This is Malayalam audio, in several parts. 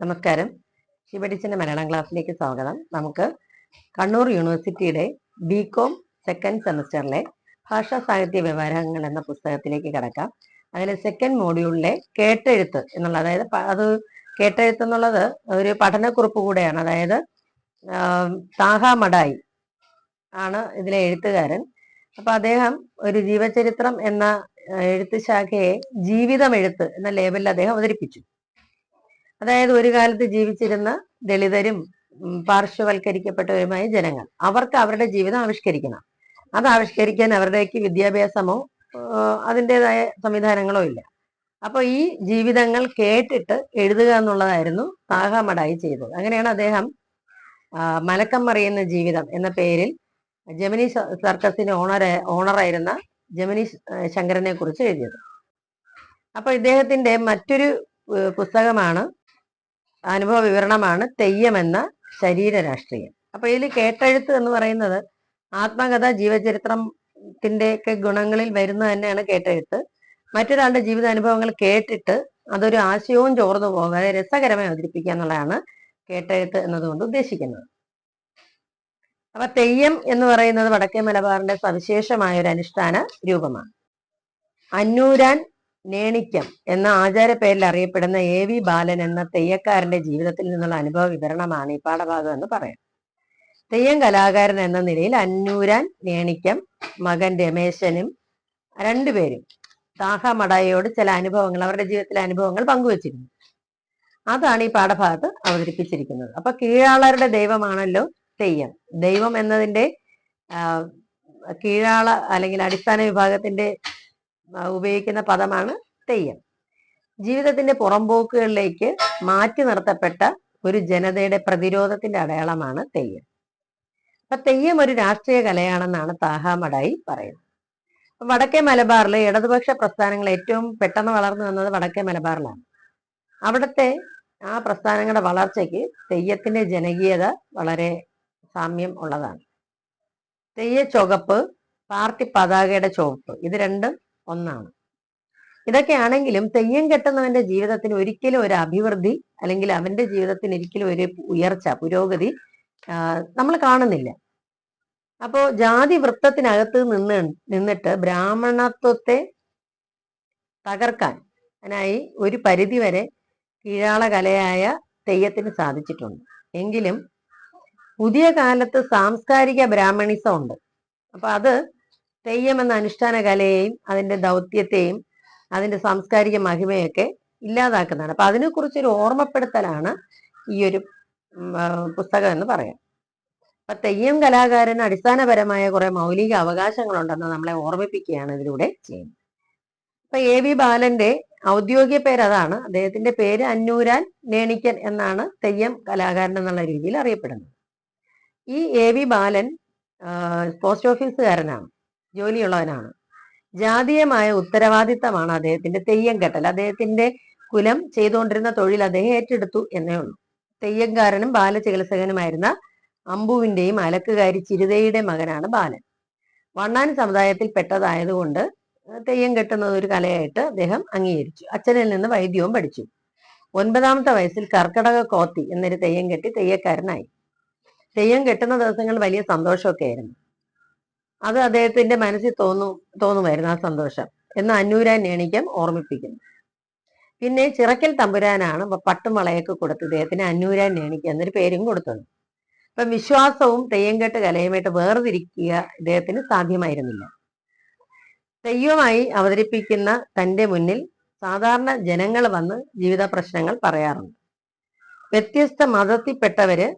നമസ്കാരം. ശിവടിച്ചിന്റെ മലയാളം ക്ലാസ്സിലേക്ക് സ്വാഗതം. നമുക്ക് കണ്ണൂർ യൂണിവേഴ്സിറ്റിയുടെ ബി കോം സെക്കൻഡ് സെമസ്റ്ററിലെ ഭാഷാ സാഹിത്യ വ്യവഹാരങ്ങൾ എന്ന പുസ്തകത്തിലേക്ക് കിടക്കാം. അതിലെ സെക്കൻഡ് മോഡ്യൂളിലെ കേട്ടെഴുത്ത് എന്നുള്ള അതായത് അത് കേട്ടെഴുത്ത് എന്നുള്ളത് ഒരു പഠനക്കുറിപ്പ് കൂടെയാണ്. അതായത് താഹ ആണ് ഇതിലെ എഴുത്തുകാരൻ. അപ്പൊ അദ്ദേഹം ഒരു ജീവചരിത്രം എന്ന എഴുത്ത് ശാഖയെ ജീവിതം എഴുത്ത് എന്ന ലേബലിൽ അദ്ദേഹം അവതരിപ്പിച്ചു. അതായത് ഒരു കാലത്ത് ജീവിച്ചിരുന്ന ദളിതരും പാർശ്വവൽക്കരിക്കപ്പെട്ടവരുമായ ജനങ്ങൾ. അവർക്ക് അവരുടെ ജീവിതം ആവിഷ്കരിക്കണം. അത് ആവിഷ്കരിക്കാൻ അവരുടേക്ക് വിദ്യാഭ്യാസമോ അതിന്റെതായ സംവിധാനങ്ങളോ ഇല്ല. അപ്പോൾ ഈ ജീവിതങ്ങൾ കേട്ടിട്ട് എഴുതുക എന്നുള്ളതായിരുന്നു താഹമടായി ചെയ്തത്. അങ്ങനെയാണ് അദ്ദേഹം മലക്കം മറിയുന്ന ജീവിതം എന്ന പേരിൽ ജമിനി സർക്കസിന് ഓണർ ഓണറായിരുന്ന ജമിനി ശങ്കരനെ കുറിച്ച് എഴുതിയത്. അപ്പൊ ഇദ്ദേഹത്തിന്റെ മറ്റൊരു പുസ്തകമാണ് അനുഭവ വിവരണമാണ് തെയ്യം എന്ന ശരീര രാഷ്ട്രീയം അപ്പൊ ഇതിൽ കേട്ടെഴുത്ത് എന്ന് പറയുന്നത് ആത്മകഥ ജീവചരിത്രത്തിന്റെ ഒക്കെ ഗുണങ്ങളിൽ വരുന്ന തന്നെയാണ് കേട്ടെഴുത്ത്. മറ്റൊരാളുടെ ജീവിതാനുഭവങ്ങൾ കേട്ടിട്ട് അതൊരു ആശയവും ചോർന്നു പോകാതെ രസകരമായി അവതരിപ്പിക്കുക എന്നുള്ളതാണ് കേട്ടെഴുത്ത് എന്നതുകൊണ്ട് ഉദ്ദേശിക്കുന്നത്. അപ്പൊ തെയ്യം എന്ന് പറയുന്നത് വടക്കേ മലബാറിന്റെ സവിശേഷമായ ഒരു അനുഷ്ഠാന രൂപമാണ്. അന്നൂരാൻ നേണിക്കം എന്ന ആചാര പേരിൽ അറിയപ്പെടുന്ന എ വി ബാലൻ എന്ന തെയ്യക്കാരന്റെ ജീവിതത്തിൽ നിന്നുള്ള അനുഭവ വിവരണമാണ് ഈ പാഠഭാഗം എന്ന് പറയാം. തെയ്യം കലാകാരൻ എന്ന നിലയിൽ അന്നൂരാൻ നേണിക്കം മകൻ രമേശനും രണ്ടുപേരും താഹ മടായയോട് ചില അനുഭവങ്ങൾ അവരുടെ ജീവിതത്തിലെ അനുഭവങ്ങൾ പങ്കുവച്ചിരുന്നു. അതാണ് ഈ പാഠഭാഗത്ത് അവതരിപ്പിച്ചിരിക്കുന്നത്. അപ്പൊ കീഴാളരുടെ ദൈവമാണല്ലോ തെയ്യം. ദൈവം എന്നതിന്റെ കീഴാള അല്ലെങ്കിൽ അടിസ്ഥാന വിഭാഗത്തിന്റെ ഉപയോഗിക്കുന്ന പദമാണ് തെയ്യം. ജീവിതത്തിന്റെ പുറംപോക്കുകളിലേക്ക് മാറ്റി നിർത്തപ്പെട്ട ഒരു ജനതയുടെ പ്രതിരോധത്തിന്റെ അടയാളമാണ് തെയ്യം. അപ്പൊ തെയ്യം ഒരു രാഷ്ട്രീയ കലയാണെന്നാണ് താഹാമടായി പറയുന്നത്. വടക്കേ മലബാറിലെ ഇടതുപക്ഷ പ്രസ്ഥാനങ്ങൾ ഏറ്റവും പെട്ടെന്ന് വളർന്നു വന്നത് വടക്കേ മലബാറിലാണ്. അവിടുത്തെ ആ പ്രസ്ഥാനങ്ങളുടെ വളർച്ചയ്ക്ക് തെയ്യത്തിന്റെ ജനകീയത വളരെ സാമ്യം ഉള്ളതാണ്. തെയ്യ ചുവപ്പ് പാർട്ടി പതാകയുടെ ചുവപ്പ് ഇത് രണ്ടും ഒന്നാണ്. ഇതൊക്കെയാണെങ്കിലും തെയ്യം കെട്ടുന്നവന്റെ ജീവിതത്തിന് ഒരിക്കലും ഒരു അഭിവൃദ്ധി അല്ലെങ്കിൽ അവന്റെ ജീവിതത്തിന് ഒരിക്കലും ഒരു ഉയർച്ച പുരോഗതി നമ്മൾ കാണുന്നില്ല. അപ്പോ ജാതി വൃത്തത്തിനകത്ത് നിന്ന് നിന്നിട്ട് ബ്രാഹ്മണത്വത്തെ തകർക്കാൻ അതിനായി ഒരു പരിധി വരെ കീഴാള കലയായ തെയ്യത്തിന് സാധിച്ചിട്ടുണ്ട്. എങ്കിലും പുതിയ കാലത്ത് സാംസ്കാരിക ബ്രാഹ്മണിസം ഉണ്ട്. അപ്പൊ അത് തെയ്യം എന്ന അനുഷ്ഠാന കലയെയും അതിന്റെ ദൗത്യത്തെയും അതിന്റെ സാംസ്കാരിക മഹിമയൊക്കെ ഇല്ലാതാക്കുന്നതാണ്. അപ്പൊ അതിനെക്കുറിച്ചൊരു ഓർമ്മപ്പെടുത്തലാണ് ഈ ഒരു പുസ്തകം എന്ന് പറയാം അപ്പൊ തെയ്യം കലാകാരന് അടിസ്ഥാനപരമായ കുറെ മൗലിക അവകാശങ്ങളുണ്ടെന്ന് നമ്മളെ ഓർമ്മിപ്പിക്കുകയാണ് ഇതിലൂടെ ചെയ്യുന്നത്. അപ്പൊ എ വി ബാലന്റെ ഔദ്യോഗിക പേര് അതാണ്. അദ്ദേഹത്തിന്റെ പേര് അന്നൂരാൻ നേണിക്കൻ എന്നാണ് തെയ്യം കലാകാരൻ എന്നുള്ള രീതിയിൽ അറിയപ്പെടുന്നത്. ഈ എ വി ബാലൻ പോസ്റ്റ് ഓഫീസുകാരനാണ്. ജോലിയുള്ളവനാണ്. ജാതീയമായ ഉത്തരവാദിത്തമാണ് അദ്ദേഹത്തിന്റെ തെയ്യം കെട്ടൽ. അദ്ദേഹത്തിന്റെ കുലം ചെയ്തുകൊണ്ടിരുന്ന തൊഴിൽ അദ്ദേഹം ഏറ്റെടുത്തു എന്നേ ഉള്ളൂ. തെയ്യംകാരനും ബാലചികിത്സകനുമായിരുന്ന അമ്പുവിന്റെയും അലക്കുകാരി ചിരുതയുടെ മകനാണ് ബാലൻ. വണ്ണാൻ സമുദായത്തിൽ പെട്ടതായതുകൊണ്ട് തെയ്യം കെട്ടുന്നത് ഒരു കലയായിട്ട് അദ്ദേഹം അംഗീകരിച്ചു. അച്ഛനിൽ നിന്ന് വൈദ്യവും പഠിച്ചു. ഒൻപതാമത്തെ വയസ്സിൽ കർക്കടക കോത്തി എന്നൊരു തെയ്യം കെട്ടി തെയ്യക്കാരനായി. തെയ്യം കെട്ടുന്ന ദിവസങ്ങൾ വലിയ സന്തോഷമൊക്കെ ആയിരുന്നു അത് അദ്ദേഹത്തിന്റെ മനസ്സിൽ തോന്നും തോന്നുമായിരുന്നു ആ സന്തോഷം. എന്ന് അന്നൂരാൻ എണീക്കം ഓർമ്മിപ്പിക്കുന്നു. പിന്നെ ചിറക്കൽ തമ്പുരാനാണ് പട്ടുമളയൊക്കെ കൊടുത്ത് ഇദ്ദേഹത്തിന് അന്നൂരാൻ എണീക്ക എന്നൊരു പേരും കൊടുത്തത്. അപ്പൊ വിശ്വാസവും തെയ്യംകെട്ട് കലയുമായിട്ട് വേർതിരിക്കുക ഇദ്ദേഹത്തിന് സാധ്യമായിരുന്നില്ല. തെയ്യവുമായി അവതരിപ്പിക്കുന്ന തന്റെ മുന്നിൽ സാധാരണ ജനങ്ങൾ വന്ന് ജീവിത പ്രശ്നങ്ങൾ പറയാറുണ്ട്. വ്യത്യസ്ത മതത്തിൽപ്പെട്ടവര്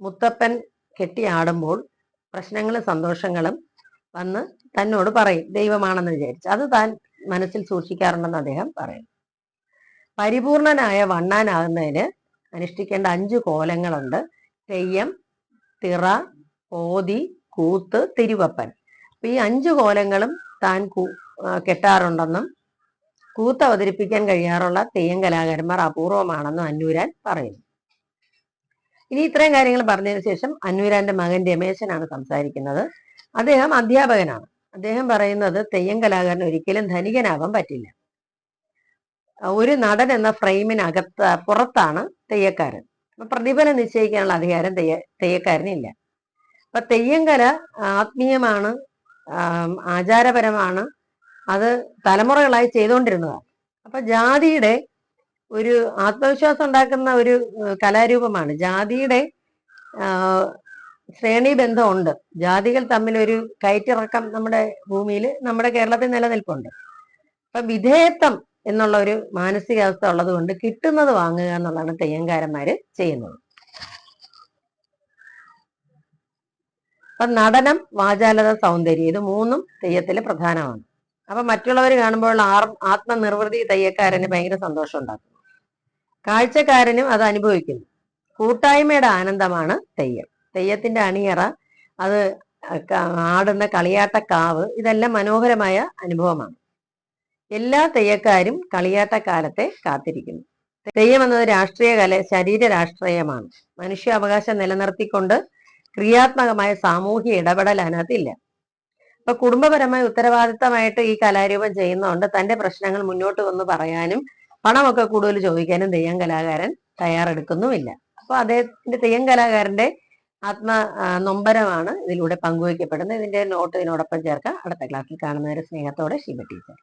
മുത്തപ്പൻ കെട്ടിയാടുമ്പോൾ പ്രശ്നങ്ങളും സന്തോഷങ്ങളും വന്ന് തന്നോട് പറയും ദൈവമാണെന്ന് വിചാരിച്ച്. അത് താൻ മനസ്സിൽ സൂക്ഷിക്കാറുണ്ടെന്ന് അദ്ദേഹം പറയും. പരിപൂർണനായ വണ്ണാനാകുന്നതിന് അനുഷ്ഠിക്കേണ്ട അഞ്ചു കോലങ്ങളുണ്ട്. തെയ്യം തിറ ഓതി കൂത്ത് തിരുവപ്പൻ. അപ്പൊ ഈ അഞ്ചു കോലങ്ങളും താൻ കെട്ടാറുണ്ടെന്നും കൂത്ത് അവതരിപ്പിക്കാൻ കഴിയാറുള്ള തെയ്യം കലാകാരന്മാർ അപൂർവമാണെന്നും അന്നൂരാൻ പറയുന്നു. ഇനി ഇത്രയും കാര്യങ്ങൾ പറഞ്ഞതിന് ശേഷം അന്നൂരാന്റെ മകൻ രമേശനാണ് സംസാരിക്കുന്നത്. അദ്ദേഹം അധ്യാപകനാണ്. അദ്ദേഹം പറയുന്നത് തെയ്യം കലാകാരൻ ഒരിക്കലും ധനികനാവാൻ പറ്റില്ല. ഒരു നടൻ എന്ന ഫ്രെയിമിനകത്ത് പുറത്താണ് തെയ്യക്കാരൻ. അപ്പൊ പ്രതിഫലം നിശ്ചയിക്കാനുള്ള അധികാരം തെയ്യ തെയ്യക്കാരനില്ല. അപ്പൊ തെയ്യം കല ആത്മീയമാണ് ആചാരപരമാണ് അത് തലമുറകളായി ചെയ്തുകൊണ്ടിരുന്നതാണ്. അപ്പൊ ജാതിയുടെ ഒരു ആത്മവിശ്വാസം ഉണ്ടാക്കുന്ന ഒരു കലാരൂപമാണ്. ജാതിയുടെ ആ, ശ്രേണി ബന്ധമുണ്ട് ജാതികൾ തമ്മിൽ ഒരു കയറ്റിറക്കം നമ്മുടെ ഭൂമിയിൽ നമ്മുടെ കേരളത്തിൽ നിലനിൽപ്പുണ്ട്. അപ്പൊ വിധേയത്വം എന്നുള്ള ഒരു മാനസികാവസ്ഥ ഉള്ളത് കൊണ്ട് കിട്ടുന്നത് വാങ്ങുക എന്നുള്ളതാണ് തെയ്യങ്കാരന്മാര് ചെയ്യുന്നത്. അപ്പൊ നടനം വാചാലത സൗന്ദര്യം ഇത് മൂന്നും തെയ്യത്തിൽ പ്രധാനമാണ്. അപ്പൊ മറ്റുള്ളവർ കാണുമ്പോൾ ആത്മനിർവൃതി തെയ്യക്കാരന് ഭയങ്കര സന്തോഷം ഉണ്ടാക്കുന്നു കാഴ്ചക്കാരനും അത് അനുഭവിക്കുന്നു. കൂട്ടായ്മയുടെ ആനന്ദമാണ് തെയ്യം. തെയ്യത്തിന്റെ അണിയറ അത് ആടുന്ന കളിയാട്ട കാവ് ഇതെല്ലാം മനോഹരമായ അനുഭവമാണ്. എല്ലാ തെയ്യക്കാരും കളിയാട്ട കാലത്തെ കാത്തിരിക്കുന്നു. തെയ്യം എന്നത് രാഷ്ട്രീയ കല ശരീര രാഷ്ട്രീയമാണ്. മനുഷ്യാവകാശം നിലനിർത്തിക്കൊണ്ട് ക്രിയാത്മകമായ സാമൂഹ്യ ഇടപെടൽ അതിനകത്തില്ല. അപ്പൊ കുടുംബപരമായ ഉത്തരവാദിത്തമായിട്ട് ഈ കലാരൂപം ചെയ്യുന്നതുകൊണ്ട് തന്റെ പ്രശ്നങ്ങൾ മുന്നോട്ട് വന്ന് പറയാനും പണമൊക്കെ കൂടുതൽ ചോദിക്കാനും തെയ്യം കലാകാരൻ തയ്യാറെടുക്കുന്നുമില്ല. അപ്പൊ അദ്ദേഹത്തിന്റെ തെയ്യം കലാകാരന്റെ ആത്മ നൊമ്പരമാണ് ഇതിലൂടെ പങ്കുവയ്ക്കപ്പെടുന്നത്. ഇതിന്റെ നോട്ട് ഇതിനോടൊപ്പം ചേർക്കാം. അടുത്ത ക്ലാസ്സിൽ കാണുന്നവരെ സ്നേഹത്തോടെ ശിവ ടീച്ചർ